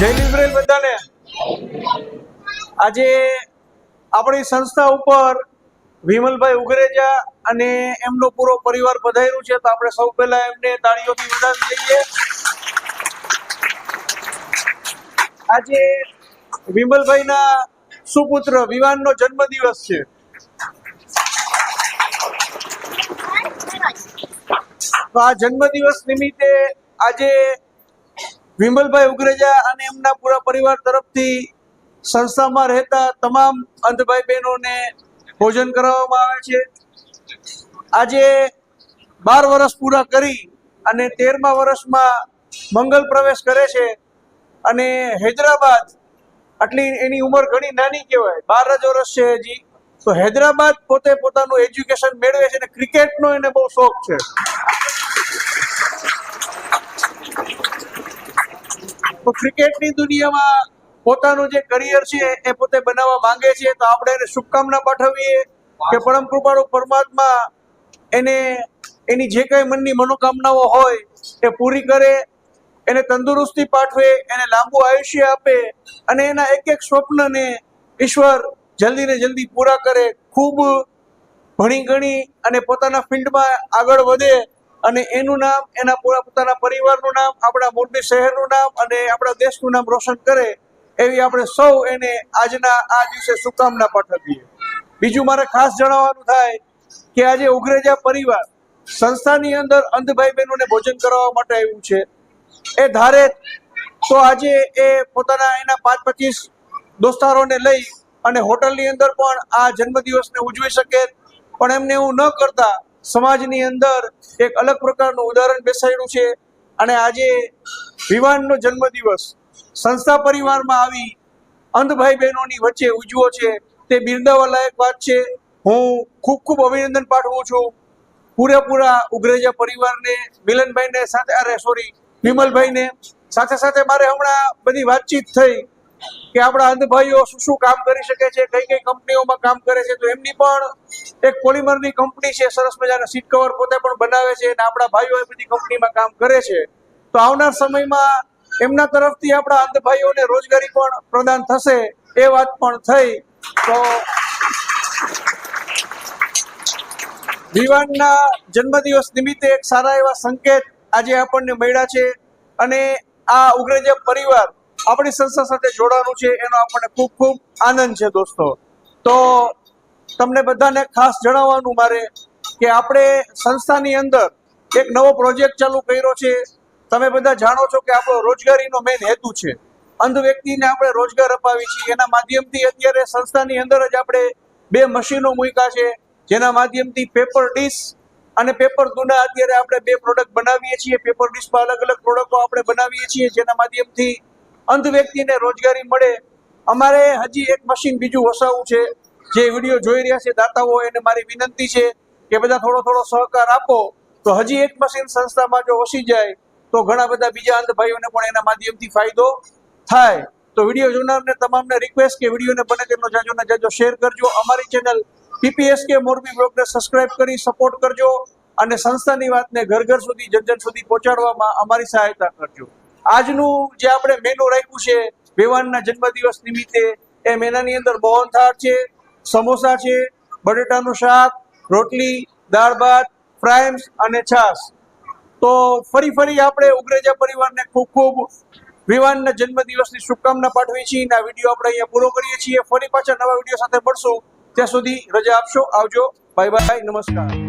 જય લિબરેલ બધાને. આજે આપણી સંસ્થા ઉપર વિમલભાઈ ઉગરેજા અને એમનો પૂરો પરિવાર પધાર્યું છે, તો આપણે સૌ પહેલા એમને તાળીઓથી વધાવી લઈએ. આજે વિમલભાઈના સુપુત્ર વિવાનનો જન્મદિવસ છે. તો આ જન્મદિવસ નિમિત્તે આજે વિમલભાઈ ઉગરેજા અને એમના પૂરા પરિવાર તરફથી સંસ્થામાં રહેતા તમામ અંધભાઈ બહેનોને ભોજન કરાવવામાં આવે છે. આજે બાર વર્ષ પૂરા કરી અને તેરમા વર્ષમાં મંગલ પ્રવેશ કરે છે અને હૈદરાબાદ આટલી એની ઉંમર ઘણી નાની કહેવાય, બાર જ વર્ષ છે હજી. તો હૈદરાબાદ પોતે પોતાનું એજ્યુકેશન મેળવે છે અને ક્રિકેટનો એને બહુ શોખ છે. ક્રિકેટની દુનિયામાં પોતાનું જે કરિયર છે એ પોતે બનાવવા માંગે છે, તો આપણે એને શુભકામના પાઠવીએ કે પરમ કૃપાળુ પરમાત્મા એને, એની જે કઈ મનની મનોકામનાઓ હોય એ પૂરી કરે, એને તંદુરસ્તી પાઠવે, એને લાંબુ આયુષ્ય આપે અને એના એક એક સ્વપ્નને ઈશ્વર જલ્દી ને જલ્દી પૂરા કરે. ખૂબ ભણી ગણી અને પોતાના ફિલ્ડમાં આગળ વધે અને એનું નામ, એના પોતાના પરિવારનું નામ, આપણા મોરબી શહેરનું નામ અને આપણા દેશનું નામ રોશન કરે એવી આપણે સૌ એને આજના આ દિવસે શુભકામના પાઠવીએ. બીજું મારે ખાસ જણાવવાનું થાય કે આજે ઉગ્રેજા પરિવાર સંસ્થાની અંદર અંધભાઈ બહેનોને ભોજન કરાવવા માટે આવ્યું છે. એ ધારે તો આજે એ પોતાના એના પાંચ પચીસ દોસ્તારોને લઈ અને હોટલની અંદર પણ આ જન્મદિવસને ઉજવી શકે. પણ એમને એવું ન કરતા સમાજની અંદર એક અલગ પ્રકારનું ઉદાહરણ બેસાડ્યું છે. અને આજે વિવાનનો જન્મદિવસ સંસ્થા પરિવારમાં આવી અંધભાઈ બહેનોની વચ્ચે ઉજવો છે. તે બિરદાવા લાયક વાત છે. હું ખૂબ ખૂબ અભિનંદન પાઠવું છું. પૂરેપૂરા ઉગ્રેજા પરિવારને, મિલનભાઈને સાથે, અરે સોરી વિમલભાઈને સાથે સાથે મારે હમણાં બધી વાતચીત થઈ. કે આપણા અંધભાઈઓ શું શું કામ કરી શકે છે, કઈ કઈ કંપનીઓમાં કામ કરે છે, તો એમની પણ એક પોલિમરની કંપની છે, સરસ મજાના સીટ કવર પોતે પણ બનાવે છે અને આપણા ભાઈઓ બધી કંપનીમાં કામ કરે છે. તો આવનાર સમયમાં એમના તરફથી આપણા અંધભાઈઓને રોજગારી પણ પ્રદાન થશે એ વાત પણ થઈ. તો વિવાનના જન્મદિવસ નિમિત્તે એક સારા એવા સંકેત આજે આપણને મળ્યા છે અને આ ઉગ્રજ પરિવાર આપણી સંસ્થા સાથે જોડાવાનું છે, એનો આપણને ખૂબ ખૂબ આનંદ છે દોસ્તો. તો તમને બધાને ખાસ જણાવવાનું મારે કે આપણે સંસ્થાની અંદર એક નવો પ્રોજેક્ટ ચાલુ કર્યો છે. તમે બધા જાણો છો કે આપણો રોજગારીનો મેઇન હેતુ છે. અંધ વ્યક્તિને આપણે રોજગાર અપાવી છીએ. એના માધ્યમથી અત્યારે સંસ્થાની અંદર જ આપણે બે મશીનો મૂક્યા છે. જેના માધ્યમથી પેપર ડીશ અને પેપર દુના અત્યારે આપણે બે પ્રોડક્ટ બનાવીએ છીએ. પેપર ડીશમાં અલગ અલગ પ્રોડક્ટો આપણે બનાવીએ છીએ. જેના માધ્યમથી અંધ વ્યક્તિને રોજગારી મળે. અમારે હજી એક મશીન બીજું વસાવવું છે. જે વીડિયો જોઈ રહ્યા છે દાતાઓ, એને મારી વિનંતી છે કે બધા થોડો થોડો સહકાર આપો. તો હજી એક મશીન સંસ્થામાં જો વસી જાય, તો ઘણા બધા બીજા અંધ ભાઈઓને પણ એના માધ્યમથી ફાયદો થાય. તો વીડિયો જોનારને તમામને રિક્વેસ્ટ કે વિડીયોને બને તેટલો જાજો ને જાજો શેર કરજો. અમારી ચેનલ પીપીએસકે મોરબી બ્લોગને સબસ્ક્રાઇબ કરી સપોર્ટ કરજો અને સંસ્થાની વાતને ઘર ઘર સુધી જન સુધી પહોંચાડવામાં અમારી સહાયતા કરજો. આજનું જે આપણે મેનુ રાખ્યું છે વેવાનના જન્મદિવસ નિમિત્તે, એ મેનાની અંદર મોહનથાળ છે, સમોસા છે, બટેટાનું શાક, રોટલી, દાળ ભાત ફ્રાઈમ્સ અને છાશ. તો ફરી ફરી આપણે ઉગ્રેજા પરિવારને ખૂબ ખૂબ વિવાનના જન્મદિવસની શુભકામના પાઠવી છીએ. આ વીડિયો આપણે અહીંયા પૂરો કરીએ છીએ. ફરી પાછા નવા વીડિયો સાથે મળશું. ત્યાં સુધી રજા આપશો. આવજો. Bye bye. નમસ્કાર.